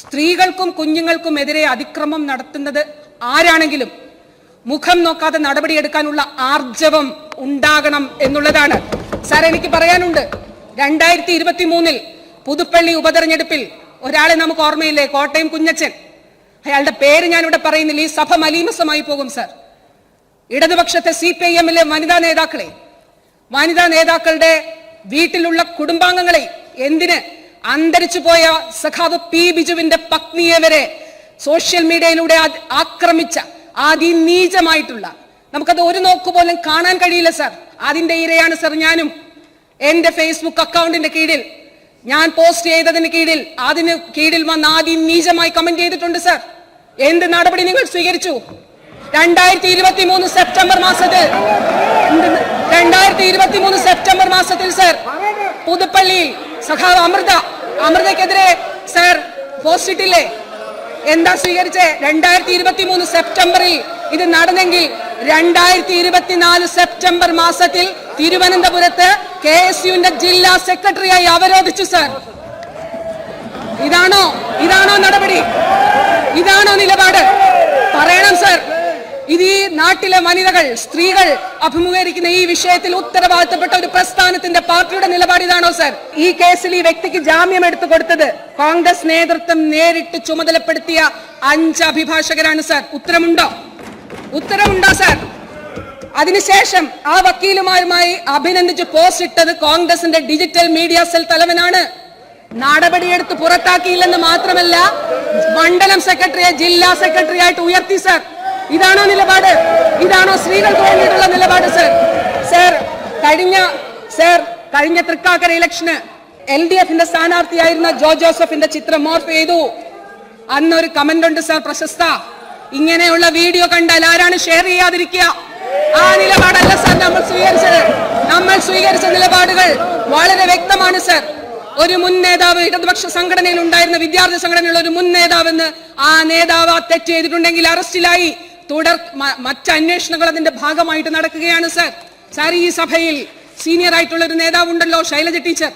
സ്ത്രീകൾക്കും കുഞ്ഞുങ്ങൾക്കും എതിരെ അതിക്രമം നടത്തുന്നത് ആരാണെങ്കിലും മുഖം നോക്കാതെ നടപടിയെടുക്കാനുള്ള ആർജവം ഉണ്ടാകണം എന്നുള്ളതാണ്. സാർ എനിക്ക് പറയാനുണ്ട്. രണ്ടായിരത്തി ഇരുപത്തി മൂന്നിൽ പുതുപ്പള്ളി ഉപതെരഞ്ഞെടുപ്പിൽ ഒരാളെ നമുക്ക് ഓർമ്മയില്ലേ? കോട്ടയം കുഞ്ഞച്ചൻ അയാളുടെ പേര് ഞാനിവിടെ പറയുന്നില്ല. ഈ സഭ മലീമസമായി പോകും സാർ. ഇടതുപക്ഷത്തെ സി പി ഐ എമ്മിലെ വനിതാ നേതാക്കളെ വനിതാ നേതാക്കളുടെ വീട്ടിലുള്ള കുടുംബാംഗങ്ങളെ എന്തിന് അന്തരിച്ചു പോയ സഖാവ് പി ബിജുവിന്റെ പത്നിയെ വരെ സോഷ്യൽ മീഡിയയിലൂടെ ആക്രമിച്ച അതിനീചമായിട്ടുള്ള നമുക്കത് ഒരു നോക്ക് പോലും കാണാൻ കഴിയില്ല സർ. അതിന്റെ ഇരയാണ് സർ ഞാനും. എന്റെ ഫേസ്ബുക്ക് അക്കൗണ്ടിന്റെ കീഴിൽ ഞാൻ പോസ്റ്റ് ചെയ്തതിന് കീഴിൽ അതിന് കീഴിൽ വന്ന് അതിനീചമായി കമന്റ് ചെയ്തിട്ടുണ്ട് സർ. എന്ത് നടപടി നിങ്ങൾ സ്വീകരിച്ചു? രണ്ടായിരത്തി ഇരുപത്തി മൂന്ന് സെപ്റ്റംബർ മാസത്തിൽ. രണ്ടായിരത്തി ഇരുപത്തി മൂന്ന് സെപ്റ്റംബർ മാസത്തിൽ സർ. പുതുപ്പള്ളിയിൽ സഖാവ് അമൃത അമൃതക്കെതിരെ സർ പോസ്റ്റ് ഇട്ടില്ലേ എന്താ സ്വീകരിച്ചേ? രണ്ടായിരത്തി ഇരുപത്തി മൂന്ന് സെപ്റ്റംബറിൽ ഇത് നടന്നെങ്കിൽ രണ്ടായിരത്തി ഇരുപത്തിനാല് സെപ്റ്റംബർ മാസത്തിൽ തിരുവനന്തപുരത്ത് കെ എസ് യുവിന്റെ ജില്ലാ സെക്രട്ടറിയായി അവരോധിച്ചു സർ. ഇതാണോ ഇതാണോ നടപടി? ഇതാണോ നിലപാട്? പറയണം സർ. ഇത് ഈ നാട്ടിലെ വനിതകൾ സ്ത്രീകൾ അഭിമുഖീകരിക്കുന്ന ഈ വിഷയത്തിൽ ഉത്തരവാദിത്തപ്പെട്ട ഒരു പ്രസ്ഥാനത്തിന്റെ പാർട്ടിയുടെ നിലപാട് ഇതാണോ സർ? ഈ കേസിൽ ഈ വ്യക്തിക്ക് ജാമ്യം എടുത്തു കൊടുത്തത് കോൺഗ്രസ് നേതൃത്വം നേരിട്ട് ചുമതലപ്പെടുത്തിയ അഞ്ച് അഭിഭാഷകരാണ് സർ. ഉത്തരമുണ്ടോ? ഉത്തരമുണ്ടോ സർ? അതിനുശേഷം ആ വക്കീലുമാരുമായി അഭിനന്ദിച്ച് പോസ്റ്റ് ഇട്ടത് കോൺഗ്രസിന്റെ ഡിജിറ്റൽ മീഡിയ സെൽ തലവനാണ്. നടപടിയെടുത്ത് പുറത്താക്കിയില്ലെന്ന് മാത്രമല്ല മണ്ഡലം സെക്രട്ടറിയെ ജില്ലാ സെക്രട്ടറി ആയിട്ട് ഉയർത്തി സർ. ഇതാണോ നിലപാട്? ഇതാണോ സ്ത്രീകൾക്ക് വേണ്ടിയിട്ടുള്ള നിലപാട് സർ സർ കഴിഞ്ഞ സർ കഴിഞ്ഞ തൃക്കാക്കര ഇലക്ഷന് എൽ ഡി എഫിന്റെ സ്ഥാനാർത്ഥിയായിരുന്ന ജോ ജോസഫിന്റെ ചിത്രം മോർഫ് ചെയ്തു. അന്നൊരു കമന്റ് ഉണ്ട് സർ പ്രശസ്ത. ഇങ്ങനെയുള്ള വീഡിയോ കണ്ടാൽ ആരാണ് ഷെയർ ചെയ്യാതിരിക്കുക? ആ നിലപാടല്ല സർ നമ്മൾ സ്വീകരിച്ചത്. നമ്മൾ സ്വീകരിച്ച നിലപാടുകൾ വളരെ വ്യക്തമാണ് സർ ഒരു മുൻ നേതാവ് ഇടതുപക്ഷ സംഘടനയിൽ ഉണ്ടായിരുന്ന വിദ്യാർത്ഥി സംഘടനയിലുള്ള ഒരു മുൻ നേതാവെന്ന് ആ നേതാവ് തെറ്റ് ചെയ്തിട്ടുണ്ടെങ്കിൽ അറസ്റ്റിലായി തുടർ മറ്റ് അന്വേഷണങ്ങൾ അതിന്റെ ഭാഗമായിട്ട് നടക്കുകയാണ് സർ. സാർ ഈ സഭയിൽ സീനിയർ ആയിട്ടുള്ള ഒരു നേതാവുണ്ടല്ലോ ശൈലജ ടീച്ചർ.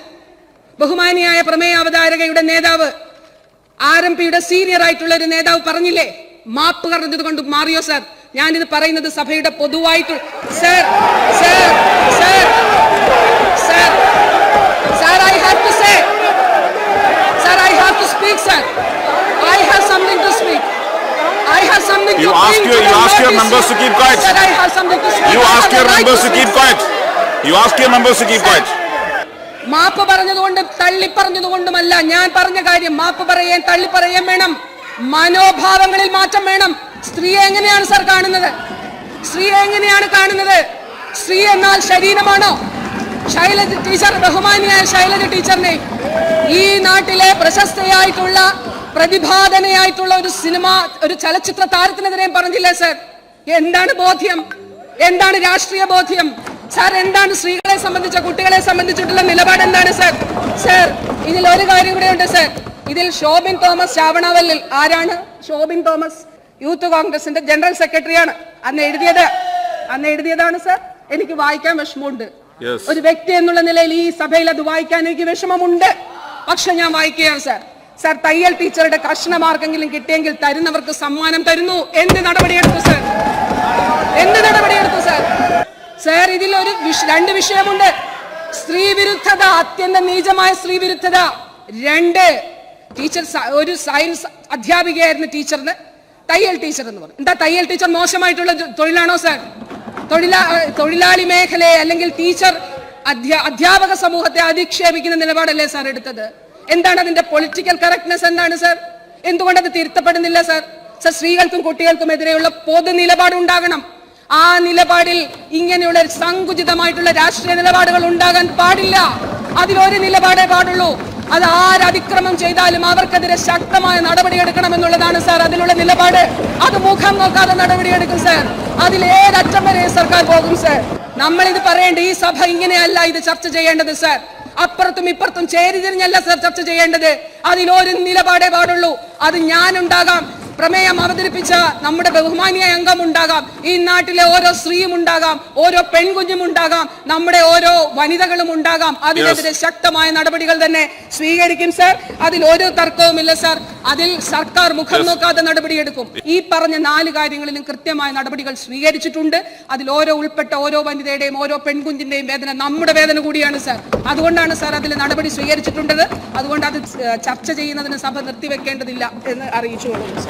ബഹുമാനിയായ പ്രമേയ അവതാരകയുടെ നേതാവ് ആർ എം പിയുടെ സീനിയർ ആയിട്ടുള്ള ഒരു നേതാവ് പറഞ്ഞില്ലേ? മാപ്പ് പറഞ്ഞത് കൊണ്ട് മാറിയോ സാർ? ഞാനിത് പറയുന്നത് സഭയുടെ പൊതുവായിട്ട് sir sir sir sir sir I have to say sir I have to speak sir I have something to speak I have something You to ask your- you ask your members to keep quiet. You ask your members to keep quiet. You ask your members to keep quiet. മാപ്പ് പറഞ്ഞതുകൊണ്ടും തള്ളി പറഞ്ഞതുകൊണ്ടുമല്ല ഞാൻ പറഞ്ഞ കാര്യം മാപ്പ് പറയാൻ തള്ളി പറയാൻ വേണം മനോഭാവങ്ങളിൽ മാറ്റം വേണം സ്ത്രീയെ എങ്ങനെയാണ് സാർ കാണുന്നത് സ്ത്രീയെ എങ്ങനെയാണ് കാണുന്നത് സ്ത്രീ എന്നാൽ ശരീരമാണോ ശൈലജ ടീച്ചർ ബഹുമാനിയായ ശൈലജ ടീച്ചറിനെ ഈ നാട്ടിലെ പ്രശസ്തയായിട്ടുള്ള പ്രതിഭാധനയായിട്ടുള്ള ഒരു സിനിമ ഒരു ചലച്ചിത്ര താരത്തിനെതിരെ പറഞ്ഞില്ലേ സർ? എന്താണ് ബോധ്യം? എന്താണ് രാഷ്ട്രീയ ബോധ്യം? സാർ എന്താണ് സ്ത്രീകളെ സംബന്ധിച്ച കുട്ടികളെ സംബന്ധിച്ചിട്ടുള്ള നിലപാട് എന്താണ് സാർ? സാർ ഇതിൽ ഒരു കാര്യം കൂടെ ഉണ്ട് സാർ. ഇതിൽ ഷോബിൻ തോമസ് ചാവണാവല്ലിൽ ആരാണ്? ഷോബിൻ തോമസ് യൂത്ത് കോൺഗ്രസിന്റെ ജനറൽ സെക്രട്ടറിയാണ്. അന്ന് എഴുതിയത് അന്ന് എഴുതിയതാണ് സാർ. എനിക്ക് വായിക്കാൻ വിഷമമുണ്ട്. ഒരു വ്യക്തി എന്നുള്ള നിലയിൽ ഈ സഭയിൽ അത് വായിക്കാൻ എനിക്ക് വിഷമമുണ്ട്. പക്ഷെ ഞാൻ വായിക്കുകയാണ് സാർ. സാർ തയ്യൽ ടീച്ചറുടെ കർശനമാർക്കെങ്കിലും കിട്ടിയെങ്കിൽ തരുന്നവർക്ക് സമ്മാനം തരുന്നു. എന്ത് നടപടിയെടുത്തു സർ? എന്ത് നടപടിയെടുത്തു സർ? സർ ഇതിൽ ഒരു രണ്ട് വിഷയമുണ്ട്. സ്ത്രീ വിരുദ്ധത അത്യന്തം നീചമായ സ്ത്രീ വിരുദ്ധത രണ്ട് ടീച്ചർ ഒരു സയൻസ് അധ്യാപികയായിരുന്നു ടീച്ചറിന്. തയ്യൽ ടീച്ചർ എന്ന് പറഞ്ഞു. എന്താ തയ്യൽ ടീച്ചർ മോശമായിട്ടുള്ള തൊഴിലാണോ സാർ? തൊഴിലാ തൊഴിലാളി മേഖലയെ അല്ലെങ്കിൽ ടീച്ചർ അധ്യാ അധ്യാപക സമൂഹത്തെ അധിക്ഷേപിക്കുന്ന നിലപാടല്ലേ സാർ എടുത്തത്? എന്താണ് അതിന്റെ പൊളിറ്റിക്കൽ കറക്റ്റ്നെസ് എന്താണ് സർ എന്തുകൊണ്ട് അത് തിരുത്തപ്പെടുന്നില്ല സർ സർ സ്ത്രീകൾക്കും കുട്ടികൾക്കും എതിരെയുള്ള പൊതു നിലപാട് ഉണ്ടാകണം. ആ നിലപാടിൽ ഇങ്ങനെയുള്ള സങ്കുചിതമായിട്ടുള്ള രാഷ്ട്രീയ നിലപാടുകൾ ഉണ്ടാകാൻ പാടില്ല. അതിലൊരു നിലപാടേ പാടുള്ളൂ. അത് ആരതിക്രമം ചെയ്താലും അവർക്കെതിരെ ശക്തമായ നടപടി എന്നുള്ളതാണ് സാർ അതിലുള്ള നിലപാട്. അത് മുഖം നോക്കാതെ നടപടിയെടുക്കും സാർ അതിൽ ഏതറ്റം വരെ സർക്കാർ പോകും സാർ നമ്മൾ ഇത് പറയേണ്ട ഈ സഭ ഇങ്ങനെയല്ല ഇത് ചർച്ച ചെയ്യേണ്ടത് സാർ അപ്പുറത്തും ഇപ്പുറത്തും ചേരി തിരിഞ്ഞല്ല സർ ചർച്ച ചെയ്യേണ്ടത്. അതിലൊരു നിലപാടേ പാടുള്ളൂ. അത് ഞാനുണ്ടാകാം. പ്രമേയം അവതരിപ്പിച്ച നമ്മുടെ ബഹുമാനിയായ അംഗം ഉണ്ടാകാം ഈ നാട്ടിലെ ഓരോ സ്ത്രീയും ഉണ്ടാകാം ഓരോ പെൺകുഞ്ഞും ഉണ്ടാകാം നമ്മുടെ ഓരോ വനിതകളും ഉണ്ടാകാം. അതിനെതിരെ ശക്തമായ നടപടികൾ തന്നെ സ്വീകരിക്കും സർ. അതിൽ ഒരു തർക്കവുമില്ല സർ. അതിൽ സർക്കാർ മുഖം. നോക്കാതെ നടപടിയെടുക്കും ഈ പറഞ്ഞ നാല് കാര്യങ്ങളിലും കൃത്യമായ നടപടികൾ സ്വീകരിച്ചിട്ടുണ്ട്. അതിൽ ഓരോ ഉൾപ്പെട്ട ഓരോ വനിതയുടെയും ഓരോ പെൺകുഞ്ഞിന്റെയും വേദന നമ്മുടെ വേദന കൂടിയാണ് സർ. അതുകൊണ്ടാണ് സർ അതിൽ നടപടി സ്വീകരിച്ചിട്ടുണ്ടത്. അതുകൊണ്ട് അത് ചർച്ച ചെയ്യുന്നതിന് സഭ നിർത്തിവെക്കേണ്ടതില്ല എന്ന് അറിയിച്ചു കൊള്ളുന്നു